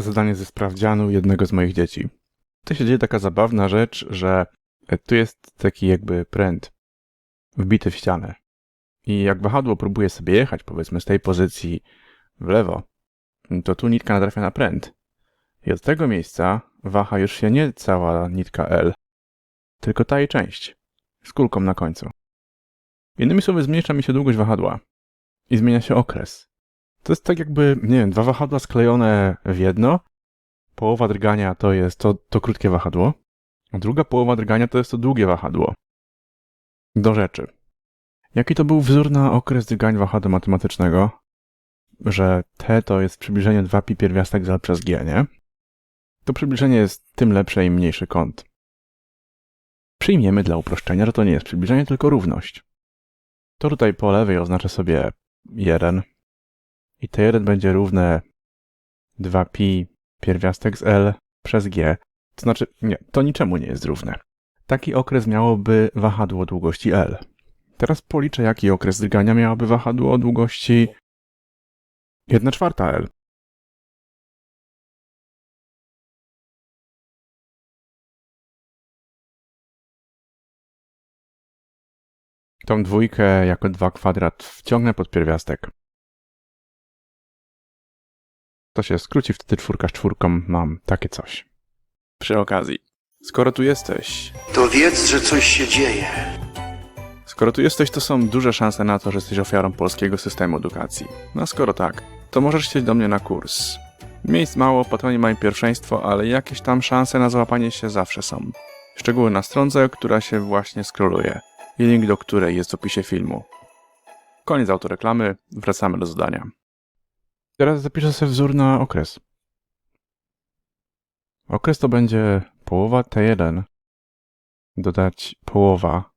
zadanie ze sprawdzianu jednego z moich dzieci. To się dzieje taka zabawna rzecz, że tu jest taki jakby pręt wbity w ścianę. I jak wahadło próbuje sobie jechać, powiedzmy z tej pozycji w lewo, to tu nitka natrafia na pręt. I od tego miejsca waha już się nie cała nitka L, tylko ta jej część, z kulką na końcu. Innymi słowy, zmniejsza mi się długość wahadła i zmienia się okres. To jest tak jakby, nie wiem, dwa wahadła sklejone w jedno. Połowa drgania to jest to, to krótkie wahadło, a druga połowa drgania to jest to długie wahadło. Do rzeczy. Jaki to był wzór na okres drgań wahadła matematycznego? Że t to jest przybliżenie 2pi pierwiastek z L przez g, nie? To przybliżenie jest tym lepsze im mniejszy kąt. Przyjmiemy dla uproszczenia, że to nie jest przybliżenie, tylko równość. To tutaj po lewej oznaczę sobie 1 i T1 będzie równe 2pi pierwiastek z L przez G. To znaczy, nie, to niczemu nie jest równe. Taki okres miałoby wahadło długości L. Teraz policzę, jaki okres drgania miałoby wahadło długości 1 czwarta L. Tą dwójkę jako 2 kwadrat wciągnę pod pierwiastek. To się skróci, wtedy czwórka z czwórką mam takie coś. Przy okazji, skoro tu jesteś, To wiedz, że coś się dzieje. skoro tu jesteś, to są duże szanse na to, że jesteś ofiarą polskiego systemu edukacji. No a skoro tak, to możesz chcieć do mnie na kurs. Miejsc mało, patroni mają pierwszeństwo, ale jakieś tam szanse na załapanie się zawsze są. Szczegóły na stronce, która się właśnie scrolluje i link do której jest w opisie filmu. Koniec autoreklamy, wracamy do zadania. Teraz zapiszę sobie wzór na okres. Okres to będzie połowa T1 dodać połowa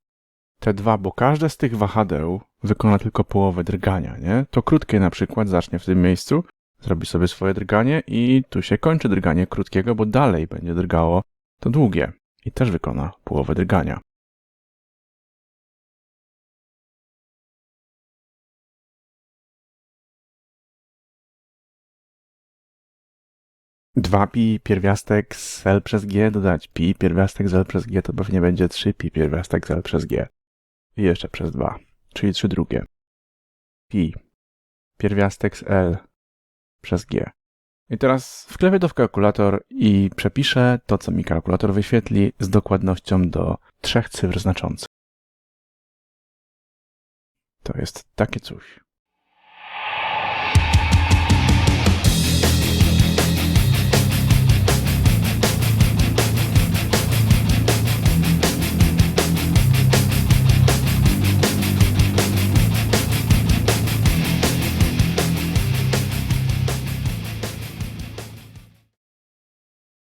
T2, bo każde z tych wahadeł wykona tylko połowę drgania, nie? To krótkie na przykład zacznie w tym miejscu, zrobi sobie swoje drganie i tu się kończy drganie krótkiego, bo dalej będzie drgało to długie i też wykona połowę drgania. Dwa pi pierwiastek z L przez G dodać pi pierwiastek z L przez G to pewnie będzie 3 pi pierwiastek z L przez G. I jeszcze przez 2, czyli 3 drugie. Pi pierwiastek z L przez G. I teraz wklepię to w kalkulator i przepiszę to, co mi kalkulator wyświetli z dokładnością do trzech cyfr znaczących. To jest takie coś.